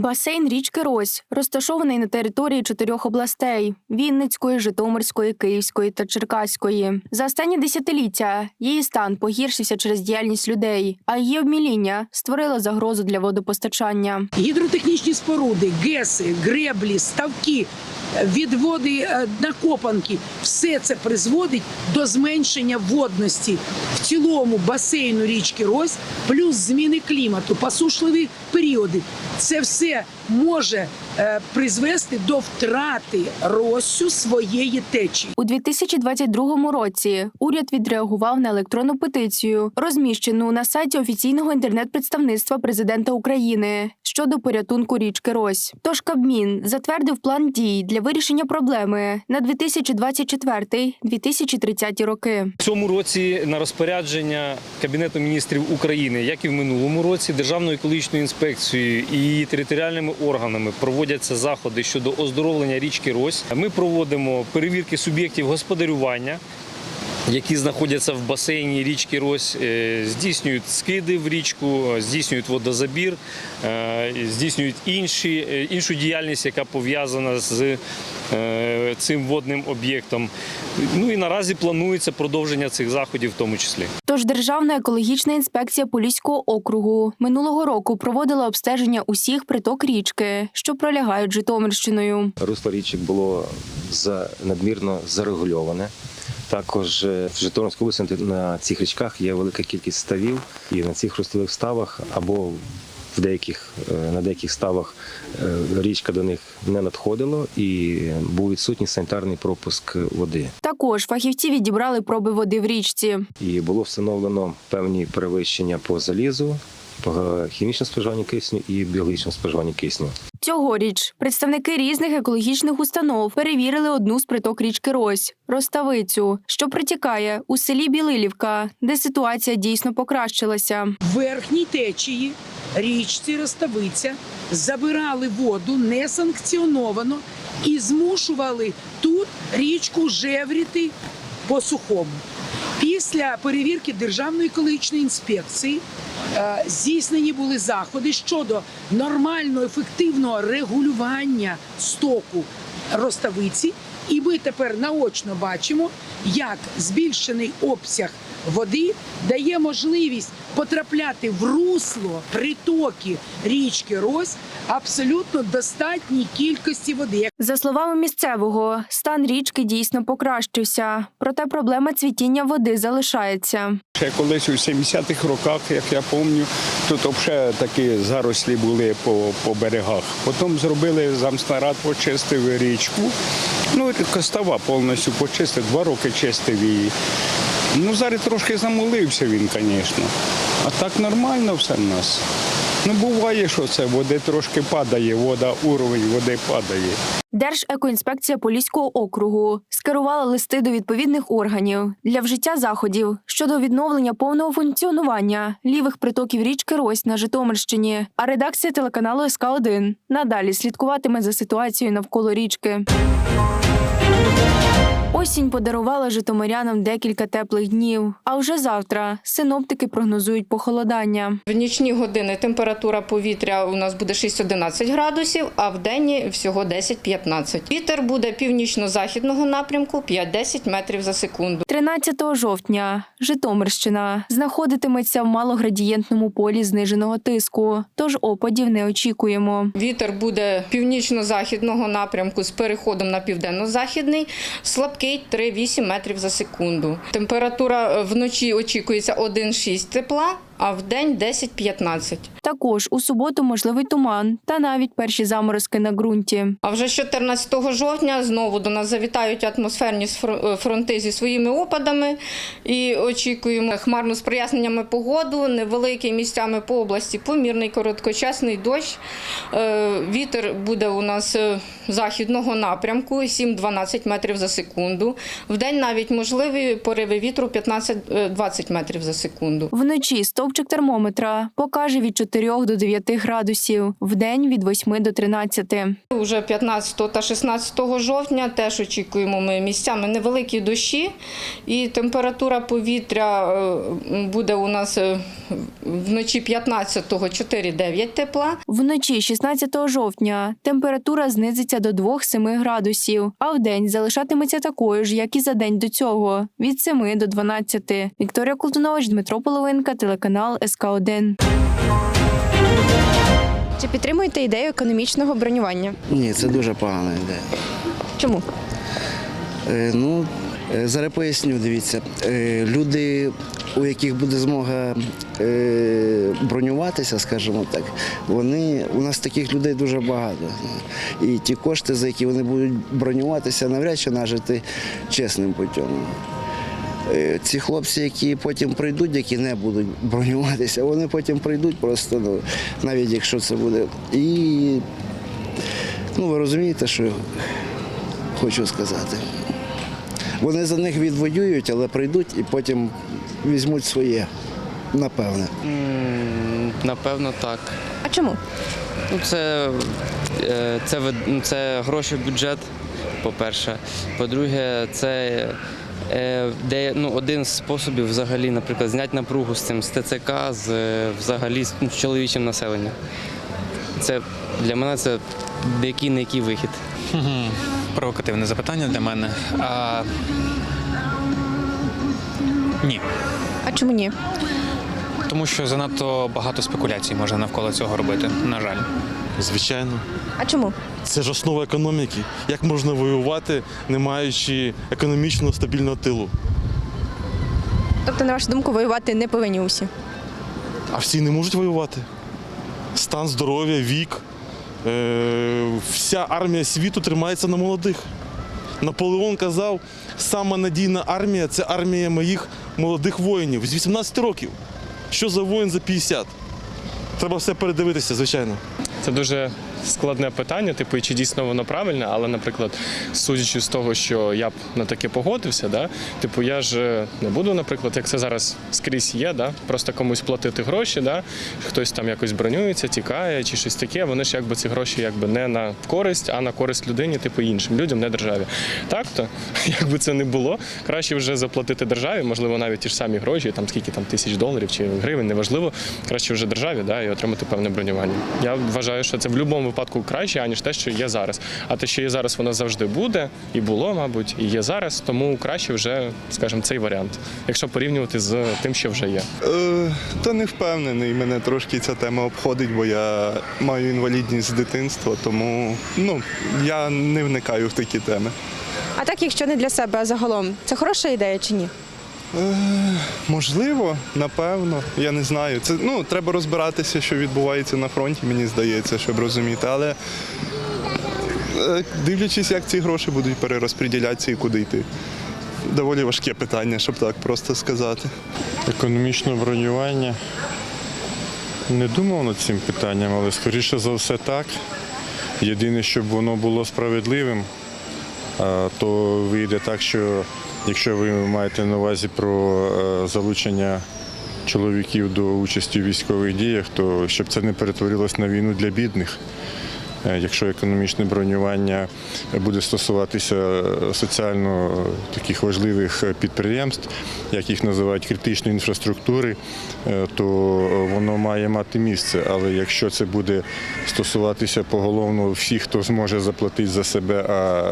Басейн річки Рось розташований на території чотирьох областей: Вінницької, Житомирської, Київської та Черкаської. За останні десятиліття її стан погіршився через діяльність людей, а її обміління створило загрозу для водопостачання. гідротехнічні споруди, геси, греблі, ставки, відводи е, накопанки все це призводить до зменшення водності в цілому басейну річки Рось, плюс зміни клімату, посушливі періоди. Це все може е, призвести до втрати Россю своєї течії. У 2022 році уряд відреагував на електронну петицію, розміщену на сайті офіційного інтернет-представництва президента України щодо порятунку річки Рось. Тож Кабмін затвердив план дій для вирішення проблеми на 2024-2030 роки. В цьому році на розпорядження Кабінету міністрів України, як і в минулому році, Державною екологічною інспекцією і територіальними органами проводяться заходи щодо оздоровлення річки Рось. Ми проводимо перевірки суб'єктів господарювання. Які знаходяться в басейні річки Рось, е, здійснюють скиди в річку, здійснюють водозабір, е, здійснюють інші, е, іншу діяльність, яка пов'язана з е, цим водним об'єктом. Ну і наразі планується продовження цих заходів в тому числі. Тож Державна екологічна інспекція Поліського округу минулого року проводила обстеження усіх приток річки, що пролягають Житомирщиною. Русло річок було за надмірно зарегульоване. Також е, в Житомирській області на цих річках є велика кількість ставів, і на цих ростових ставах або в деяких е, на деяких ставах е, річка до них не надходила і був відсутній санітарний пропуск води. Також фахівці відібрали проби води в річці. І було встановлено певні перевищення по залізу, по хімічному споживанню кисню і біологічному споживанню кисню. Цьогоріч представники різних екологічних установ перевірили одну з приток річки Рось Роставицю, що притікає у селі Білилівка, де ситуація дійсно покращилася. В верхній течії річці Роставиця забирали воду несанкціоновано і змушували тут річку жевріти по сухому. Після перевірки Державної екологічної інспекції е, здійснені були заходи щодо нормального ефективного регулювання стоку Роставиці. І ми тепер наочно бачимо, як збільшений обсяг води дає можливість потрапляти в русло притоки річки Рось абсолютно достатній кількості води. За словами місцевого, стан річки дійсно покращився, проте проблема цвітіння води залишається. Ще колись у 70-х роках, як я пам'ятаю, тут взагалі такі зарослі були по, по берегах. Потім зробили замснарад, почистив річку. Ну, костава повністю почистив, два роки чистив її. Ну, зараз трошки замолився він, звісно. А так нормально все в нас. Ну, буває, що це води трошки падає, вода, уровень води падає. Держекоінспекція Поліського округу скерувала листи до відповідних органів для вжиття заходів щодо відновлення повного функціонування лівих притоків річки Рось на Житомирщині. А редакція телеканалу СК 1 надалі слідкуватиме за ситуацією навколо річки. Осінь подарувала житомирянам декілька теплих днів. А вже завтра синоптики прогнозують похолодання. В нічні години температура повітря у нас буде 6-11 градусів, а в день всього 10-15. Вітер буде північно-західного напрямку 5-10 метрів за секунду. 13 жовтня Житомирщина знаходитиметься в малоградієнтному полі зниженого тиску, тож опадів не очікуємо. Вітер буде північно-західного напрямку з переходом на південно-західний, слабкий 3-8 метрів за секунду. Температура вночі очікується 1-6 тепла, а в день 10-15. Також у суботу можливий туман та навіть перші заморозки на ґрунті. А вже 14 жовтня знову до нас завітають атмосферні фронти зі своїми опадами і очікуємо хмарну з проясненнями погоду, невеликий місцями по області, помірний короткочасний дощ. Е, Вітер буде у нас е, західного напрямку 7-12 метрів за секунду. В день навіть можливі пориви вітру 15-20 метрів за секунду. Вночі стовпчик термометра покаже від 4 4 до 9 градусів, вдень від 8 до 13. Уже 15 та 16 жовтня теж очікуємо ми місцями невеликі дощі, і температура повітря е, буде у нас е, вночі 15-го 4-9 тепла. Вночі 16 жовтня температура знизиться до 2-7 градусів, а вдень залишатиметься такою ж, як і за день до цього від 7 до 12. Вікторія Колтунович, Дмитро Половинка, телеканал СК 1 Чи підтримуєте ідею економічного бронювання? Ні, це дуже погана ідея. Чому? Е, ну, е, зараз поясню, дивіться. Е, люди, у яких буде змога е, бронюватися, скажімо так, вони, у нас таких людей дуже багато. І ті кошти, за які вони будуть бронюватися, навряд чи нажити чесним путем. Е, Ці хлопці, які потім прийдуть, які не будуть бронюватися, вони потім прийдуть просто, ну, навіть якщо це буде. І ну, ви розумієте, що я хочу сказати. Вони за них відвоюють, але прийдуть і потім візьмуть своє, напевне. Напевно, так. А чому? Ну, це, е, це, ну, це гроші в бюджет, по-перше. По-друге, це де, ну, один з способів взагалі, наприклад, зняти напругу з цим з ТЦК, з е, взагалі з, ну, з чоловічим населенням. Це для мене це який не який вихід. Провокативне запитання для мене. А... Ні. А чому ні? Тому що занадто багато спекуляцій можна навколо цього робити, на жаль. Звичайно, А чому? це ж основа економіки. Як можна воювати, не маючи економічно стабільного тилу? Тобто, на вашу думку, воювати не повинні усі. А всі не можуть воювати. Стан здоров'я, вік. Е, вся армія світу тримається на молодих. Наполеон казав, сама надійна армія це армія моїх молодих воїнів з 18 років. Що за воїн за 50? Треба все передивитися, звичайно. Це дуже складне питання, типу, чи дійсно воно правильне, але, наприклад, судячи з того, що я б на таке погодився, да, типу, я ж е, не буду, наприклад, як це зараз скрізь є, да, просто комусь платити гроші, да, хтось там якось бронюється, тікає чи щось таке. Вони ж якби ці гроші якби не на користь, а на користь людині, типу іншим людям, не державі. Так то, якби це не було, краще вже заплатити державі, можливо, навіть ті ж самі гроші, там скільки там тисяч доларів чи гривень, неважливо. Краще вже державі, да, і отримати певне бронювання. Я вважаю, що це в будь-якому випадку краще, аніж те, що є зараз. А те, що є зараз, воно завжди буде, і було, мабуть, і є зараз. Тому краще вже, скажімо, цей варіант, якщо порівнювати з тим, що вже є. Е, та не впевнений. Мене трошки ця тема обходить, бо я маю інвалідність з дитинства, тому ну, я не вникаю в такі теми. А так, якщо не для себе, а загалом, це хороша ідея чи ні? Е, можливо, напевно, я не знаю. Це ну, треба розбиратися, що відбувається на фронті, мені здається, щоб розуміти. Але е, дивлячись, як ці гроші будуть перерозподілятися і куди йти. Доволі важке питання, щоб так просто сказати. Економічне бронювання. Не думав над цим питанням, але скоріше за все так. Єдине, щоб воно було справедливим, то вийде так, що якщо ви маєте на увазі про е, залучення чоловіків до участі в військових діях, то щоб це не перетворилось на війну для бідних. Е, Якщо економічне бронювання буде стосуватися е, соціально таких важливих е, підприємств, як їх називають критичної інфраструктури, е, то воно має мати місце. Але якщо це буде стосуватися поголовно всіх, хто зможе заплатити за себе, а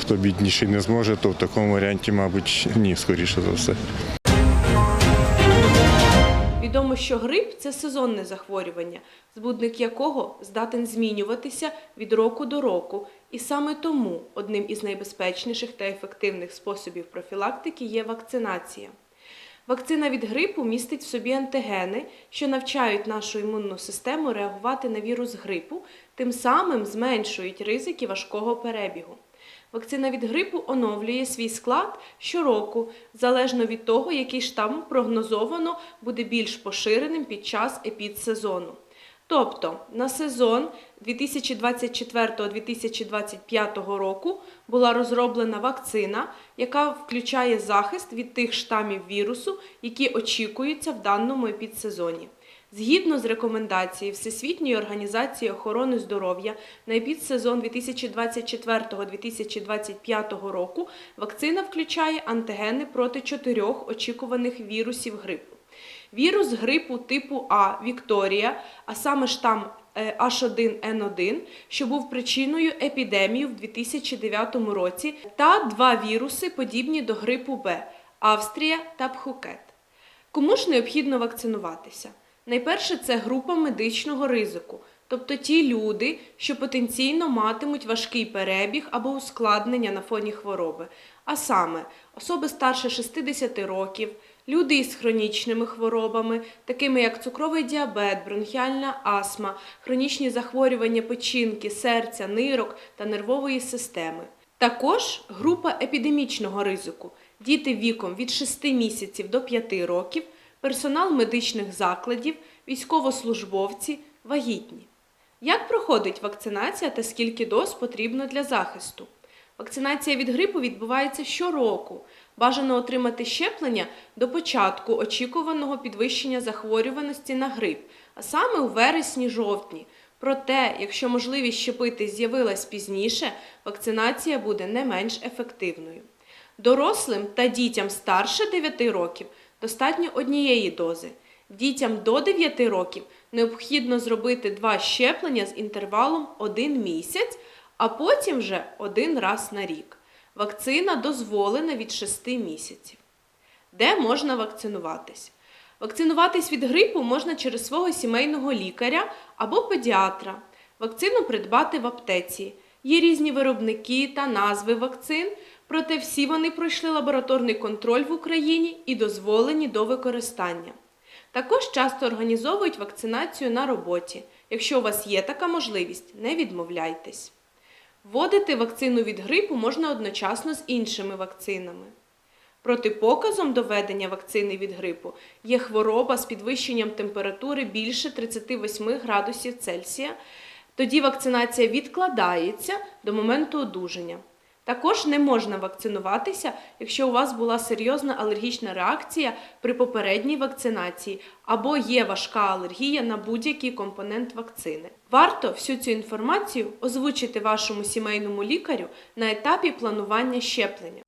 хто бідніший не зможе, то в такому варіанті, мабуть, ні, скоріше за все. Що грип це сезонне захворювання, збудник якого здатен змінюватися від року до року, і саме тому одним із найбезпечніших та ефективних способів профілактики є вакцинація. Вакцина від грипу містить в собі антигени, що навчають нашу імунну систему реагувати на вірус грипу, тим самим зменшують ризики важкого перебігу. Вакцина від грипу оновлює свій склад щороку, залежно від того, який штам прогнозовано буде більш поширеним під час епідсезону. Тобто на сезон 2024-2025 року була розроблена вакцина, яка включає захист від тих штамів вірусу, які очікуються в даному епідсезоні. Згідно з рекомендацією Всесвітньої організації охорони здоров'я на епідсезон 2024-2025 року вакцина включає антигени проти чотирьох очікуваних вірусів грипу. Вірус грипу типу А Вікторія, а саме штам е, H1N1, що був причиною епідемії в 2009 році, та два віруси, подібні до грипу Б Австрія та Пхукет. Кому ж необхідно вакцинуватися? Найперше це група медичного ризику, тобто ті люди, що потенційно матимуть важкий перебіг або ускладнення на фоні хвороби, а саме особи старше 60 років, люди із хронічними хворобами, такими як цукровий діабет, бронхіальна астма, хронічні захворювання печінки, серця, нирок та нервової системи. Також група епідемічного ризику діти віком від 6 місяців до 5 років, персонал медичних закладів, військовослужбовці, вагітні. Як проходить вакцинація та скільки доз потрібно для захисту? Вакцинація від грипу відбувається щороку. Бажано отримати щеплення до початку очікуваного підвищення захворюваності на грип, а саме у вересні-жовтні. Проте, якщо можливість щепити з'явилась пізніше, вакцинація буде не менш ефективною. Дорослим та дітям старше 9 років достатньо однієї дози. Дітям до 9 років необхідно зробити два щеплення з інтервалом 1 місяць, а потім вже один раз на рік. Вакцина дозволена від 6 місяців. Де можна вакцинуватись? Вакцинуватись від грипу можна через свого сімейного лікаря або педіатра. Вакцину придбати в аптеці. Є різні виробники та назви вакцин, проте всі вони пройшли лабораторний контроль в Україні і дозволені до використання. Також часто організовують вакцинацію на роботі. Якщо у вас є така можливість, не відмовляйтесь. Вводити вакцину від грипу можна одночасно з іншими вакцинами. Протипоказом до введення вакцини від грипу є хвороба з підвищенням температури більше 38 градусів Цельсія. Тоді вакцинація відкладається до моменту одужання. Також не можна вакцинуватися, якщо у вас була серйозна алергічна реакція при попередній вакцинації або є важка алергія на будь-який компонент вакцини. Варто всю цю інформацію озвучити вашому сімейному лікарю на етапі планування щеплення.